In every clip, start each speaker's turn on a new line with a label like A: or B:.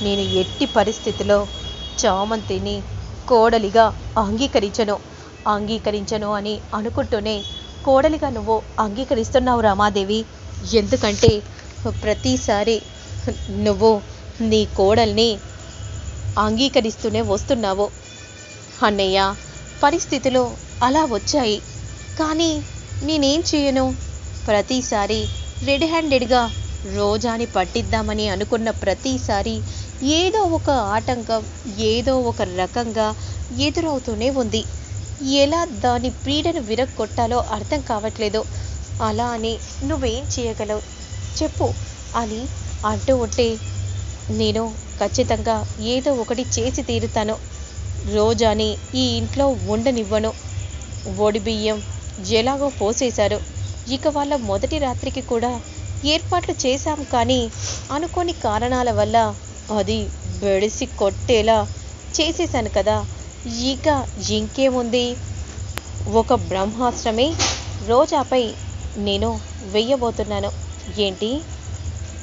A: నేను ఎట్టి పరిస్థితిలో చామంతిని కోడలిగా అంగీకరించను. అంగీకరించను అని అనుకుంటూనే కోడలిగా నువ్వు అంగీకరిస్తున్నావు రామాదేవి. ఎందుకంటే ప్రతిసారి నువ్వు నీ కోడల్ని అంగీకరిస్తూనే వస్తున్నావు. అన్నయ్య పరిస్థితులు అలా వచ్చాయి. కానీ నేనేం చేయను? ప్రతిసారి రెడ్ హ్యాండెడ్గా రోజాని పట్టిద్దామని అనుకున్న ప్రతిసారి ఏదో ఒక ఆటంకం ఏదో ఒక రకంగా ఎదురవుతూనే ఉంది. ఎలా దాని పీడను విరగొట్టాలో అర్థం కావట్లేదు. అలా అని నువ్వేం చేయగలవు? చెప్పు అని అంటూ ఉంటే నేను ఖచ్చితంగా ఏదో ఒకటి చేసి తీరుతాను. రోజాని ఈ ఇంట్లో ఉండనివ్వను. ఒడి బియ్యం ఎలాగో పోసేశారు. ఇక వాళ్ళ మొదటి రాత్రికి కూడా ఏర్పాట్లు చేశాం కానీ అనుకోని కారణాల వల్ల అది బెడిసి కొట్టేలా చేసేశాను కదా. ఇక ఇంకేముంది? ఒక బ్రహ్మాస్త్రమే రోజాపై నేను వెయ్యబోతున్నాను. ఏంటి?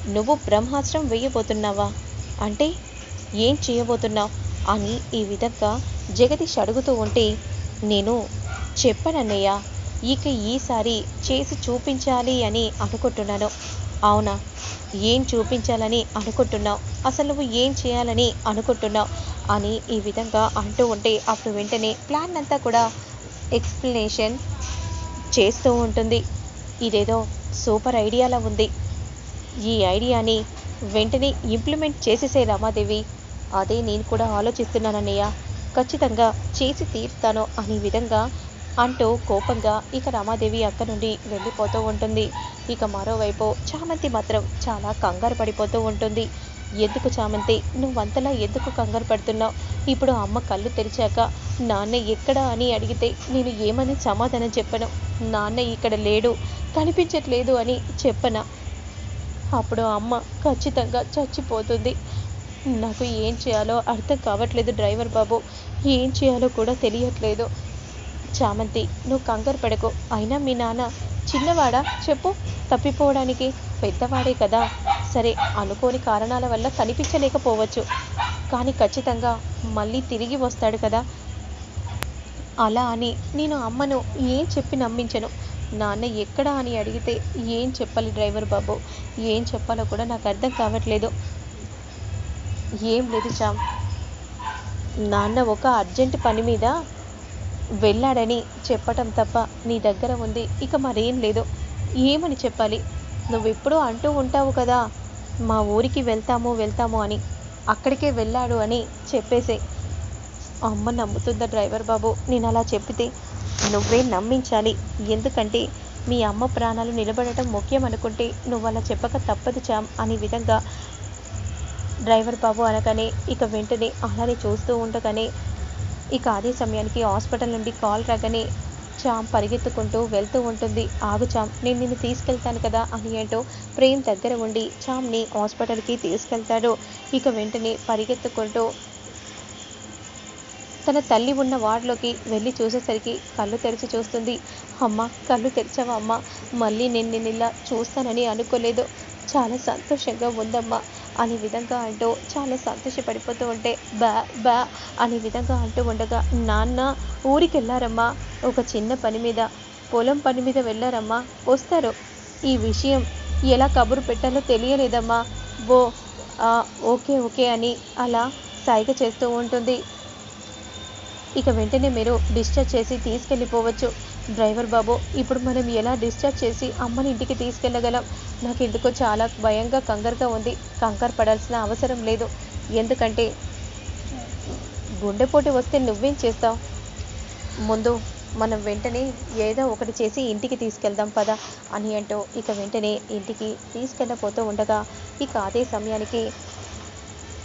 A: నువ్వు బ్రహ్మాస్త్రం వెయ్యబోతున్నావా? అంటే ఏం చేయబోతున్నావు? అని ఈ విధంగా జగదీష్ అడుగుతూ ఉంటే నేను చెప్పనన్నయ్య ఇక ఈసారి చేసి చూపించాలి అని అనుకుంటున్నాను. అవునా? ఏం చూపించాలని అనుకుంటున్నావు? అసలు నువ్వు ఏం చేయాలని అనుకుంటున్నావు? అని ఈ విధంగా అంటూ ఉంటే అప్పుడు వెంటనే ప్లాన్ అంతా కూడా ఎక్స్ప్లెనేషన్ చేస్తూ ఉంటుంది. ఇదేదో సూపర్ ఐడియాలా ఉంది. ఈ ఐడియాని వెంటనే ఇంప్లిమెంట్ చేసేసే రమాదేవి అదే నేను కూడా ఆలోచిస్తున్నానన్నయ్య. ఖచ్చితంగా చేసి తీరుతాను అనే విధంగా అంటూ కోపంగా ఇక రమాదేవి అక్క నుండి వెళ్ళిపోతూ ఉంటుంది. ఇక మరోవైపు చామంతి మాత్రం చాలా కంగారు పడిపోతూ ఉంటుంది. ఎందుకు చామంతి? నువ్వంతలా ఎందుకు కంగారు పడుతున్నావు? ఇప్పుడు అమ్మ కళ్ళు తెరిచాక నాన్న ఎక్కడ? అని అడిగితే నేను ఏమని సమాధానం చెప్పను. నాన్న ఇక్కడ లేడు. కనిపించట్లేదు అని చెప్పనా? అప్పుడు అమ్మ ఖచ్చితంగా చచ్చిపోతుంది. నాకు ఏం చేయాలో అర్థం కావట్లేదు డ్రైవర్ బాబు. ఏం చేయాలో కూడా తెలియట్లేదు. చామంతి నువ్వు కంగారు పడకు. అయినా మీ నాన్న చిన్నవాడా? చెప్పు. తప్పిపోవడానికి పెద్దవాడే కదా. సరే అనుకోని కారణాల వల్ల కనిపించలేకపోవచ్చు. కానీ ఖచ్చితంగా మళ్ళీ తిరిగి వస్తాడు కదా. అలా అని నేను అమ్మను ఏం చెప్పి నమ్మించను. నాన్న ఎక్కడా అని అడిగితే ఏం చెప్పాలి డ్రైవర్ బాబు? ఏం చెప్పాలో కూడా నాకు అర్థం కావట్లేదు. ఏం లేదు చామ్ నాన్న ఒక అర్జెంట్ పని మీద వెళ్ళాడని చెప్పటం తప్ప నీ దగ్గర ఉంది. ఇక మరేం లేదు. ఏమని చెప్పాలి? నువ్వెప్పుడూ అంటూ ఉంటావు కదా. మా ఊరికి వెళ్తాము వెళ్తాము అని. అక్కడికే వెళ్ళాడు అని చెప్పేసే. అమ్మ నమ్ముతుందా డ్రైవర్ బాబు? నేను అలా చెప్పితే నువ్వే నమ్మించాలి. ఎందుకంటే మీ అమ్మ ప్రాణాలు నిలబడటం ముఖ్యం అనుకుంటే నువ్వు అలా చెప్పక తప్పదు చామ్ అనే విధంగా డ్రైవర్ బాబు అనగానే ఇక వెంటనే అలానే చూస్తూ ఉండగానే ఇక అదే సమయానికి హాస్పిటల్ నుండి కాల్ రాగానే చామ్ పరిగెత్తుకుంటూ వెళ్తూ ఉంటుంది. ఆగు చామ్ నేను నిన్ను తీసుకెళ్తాను కదా అని ఏంటో ప్రేమ్ దగ్గర ఉండి చామ్ని హాస్పిటల్కి తీసుకెళ్తాడు. ఇక వెంటనే పరిగెత్తుకుంటూ తన తల్లి ఉన్న వార్డులోకి వెళ్ళి చూసేసరికి కళ్ళు తెరిచి చూస్తుంది. అమ్మ కళ్ళు తెరిచావా అమ్మ? మళ్ళీ నేను నిన్ను ఇలా చూస్తానని అనుకోలేదు. చాలా సంతోషంగా ఉందమ్మా. అనే విధంగా అంటూ చాలా సంతోషపడిపోతూ ఉంటే బా బా అనే విధంగా అంటూ ఉండగా నాన్న ఊరికి వెళ్ళారమ్మా ఒక చిన్న పని మీద పొలం పని మీద వెళ్ళారమ్మా వస్తారు. ఈ విషయం ఎలా కబురు పెట్టాలో తెలియలేదమ్మా. ఓ ఓకే ఓకే అని అలా సైగ చేస్తూ ఉంటుంది. ఇక వెంటనే మీరు డిశ్చార్జ్ చేసి తీసుకెళ్ళిపోవచ్చు. డ్రైవర్ బాబు ఇప్పుడు మనం ఎలా డిశ్చార్జ్ చేసి అమ్మని ఇంటికి తీసుకెళ్ళగలం నాకు ఎందుకో చాలా భయంగా కంగారుగా ఉంది. కంగారు పడాల్సిన అవసరం లేదు. ఎందుకంటే గుండెపోటు వస్తే నువ్వేం చేస్తావు? ముందు మనం వెంటనే ఏదో ఒకటి చేసి ఇంటికి తీసుకెళ్దాం పద అని అంటూ ఇక వెంటనే ఇంటికి తీసుకెళ్ళబోతూ ఉండగా ఇక అదే సమయానికి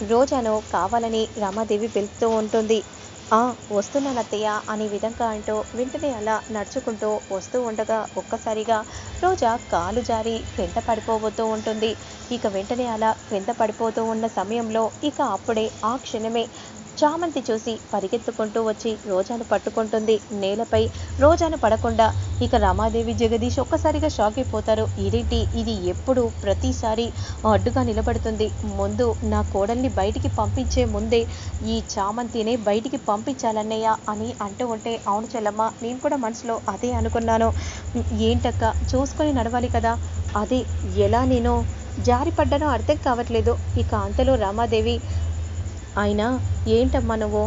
A: రోజాను కావాలని రామాదేవి పిలుస్తూ ఉంటుంది. ఆ వస్తున్నానత్తయ్య అనే విధంగా అంటూ వెంటనే అలా నడుచుకుంటూ వస్తూ ఉండగా ఒక్కసారిగా రోజా కాలు జారి క్రింద పడిపోబోతూ ఉంటుంది ఇక వెంటనే అలా క్రింద పడిపోతూ ఉన్న సమయంలో ఇక అప్పుడే ఆ క్షణమే చామంతి చూసి పరిగెత్తుకుంటూ వచ్చి రోజాను పట్టుకుంటుంది. నేలపై రోజాను పడకుండా ఇక రమాదేవి జగదీష్ ఒక్కసారిగా షాక్ అయిపోతారు. ఇదేంటి? ఇది ఎప్పుడు ప్రతిసారి అడ్డుగా నిలబడుతుంది. ముందు నా కోడల్ని బయటికి పంపించే ముందే ఈ చామంతినే బయటికి పంపించాలన్నయ్య అని అంటూ ఉంటే అవును చెల్లమ్మ నేను కూడా మనసులో అదే అనుకున్నాను. ఏంటక్క? చూసుకొని నడవాలి కదా. అదే ఎలా నేను జారిపడ్డానో అర్థం కావట్లేదు. ఇక అంతలో రామాదేవి అయినా ఏంటమ్మా నువ్వు?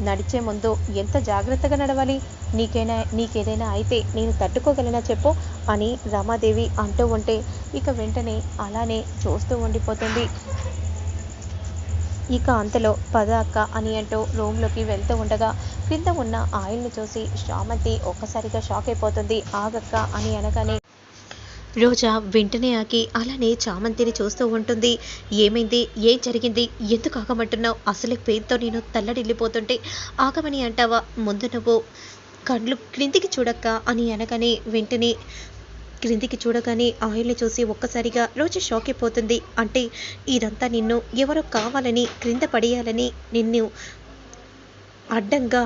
A: నడిచే ముందు ఎంత జాగ్రత్తగా నడవాలి? నీకైనా నీకేదైనా అయితే నేను తట్టుకోగలనా చెప్పు అని రమాదేవి అంటూ ఉంటే ఇక వెంటనే అలానే చూస్తూ ఉండిపోతుంది. ఇక అంతలో పద అక్క అని అంటూ రూమ్లోకి వెళ్తూ ఉండగా క్రింద ఉన్న ఆయిల్ని చూసి శ్రామంతి ఒక్కసారిగా షాక్ అయిపోతుంది. ఆగక్క అని అనగానే రోజా వెంటనే ఆకి అలానే చామంతిని చూస్తూ ఉంటుంది. ఏమైంది? ఏం జరిగింది? ఎందుకు ఆగమంటున్నావు? అసలే పేరుతో నేను తల్లడిల్లిపోతుంటే ఆగమని అంటావా? ముందు నువ్వు కళ్ళు క్రిందికి చూడక్క అని అనగానే వెంటనే క్రిందికి చూడగానే ఆయిల్ని చూసి ఒక్కసారిగా రోజు షాక్ అయిపోతుంది. అంటే ఇదంతా నిన్ను ఎవరో కావాలని క్రింద పడేయాలని నిన్ను అడ్డంగా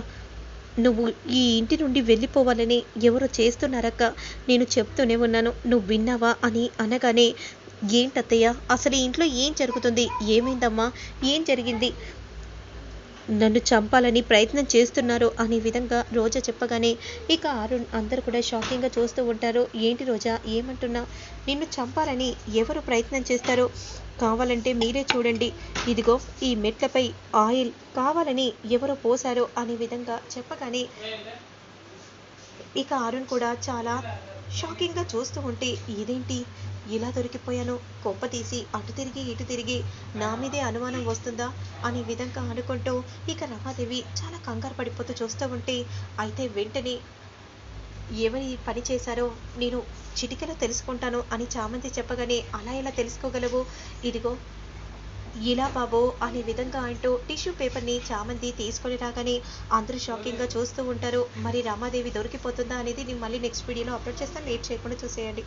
A: నువ్వు ఈ ఇంటి నుండి వెళ్ళిపోవాలని ఎవరో చేస్తున్నారక్క. నేను చెప్తూనే ఉన్నాను. నువ్వు విన్నావా అని అనగానే ఏంటత్తయ్య అసలు ఇంట్లో ఏం జరుగుతుంది? ఏమైందమ్మా? ఏం జరిగింది? నన్ను చంపాలని ప్రయత్నం చేస్తున్నారు అనే విధంగా రోజా చెప్పగానే ఇక అరుణ్ అందరూ కూడా షాకింగ్గా చూస్తూ ఉంటారు. ఏంటి రోజా ఏమంటున్నా? నిన్ను చంపాలని ఎవరు ప్రయత్నం చేస్తారు కావాలంటే మీరే చూడండి. ఇదిగో ఈ మెట్లపై ఆయిల్ కావాలని ఎవరో పోసారో అనే విధంగా చెప్పగానే ఇక అరుణ్ కూడా చాలా షాకింగ్గా చూస్తూ ఉంటే ఇదేంటి? ఇలా దొరికిపోయాను. కొంప తీసి అటు తిరిగి ఇటు తిరిగి నా మీదే అనుమానం వస్తుందా? అనే విధంగా అనుకుంటూ ఇక రమాదేవి చాలా కంగారు పడిపోతూ చూస్తూ ఉంటే అయితే వెంటనే ఎవరి పని చేశారో నేను చిటికలో తెలుసుకుంటాను అని చామంతి చెప్పగానే అలా ఎలా తెలుసుకోగలవు? ఇదిగో ఇలా బాబో అనే విధంగా అంటూ టిష్యూ పేపర్ని చామంతి తీసుకొని రాగానే అందరూ షాకింగ్గా చూస్తూ ఉంటారు. మరి రామాదేవి దొరికిపోతుందా అనేది నేను మళ్ళీ నెక్స్ట్ వీడియోలో అప్లోడ్ చేస్తాను. లేట్ చేయకుండా చూసేయండి.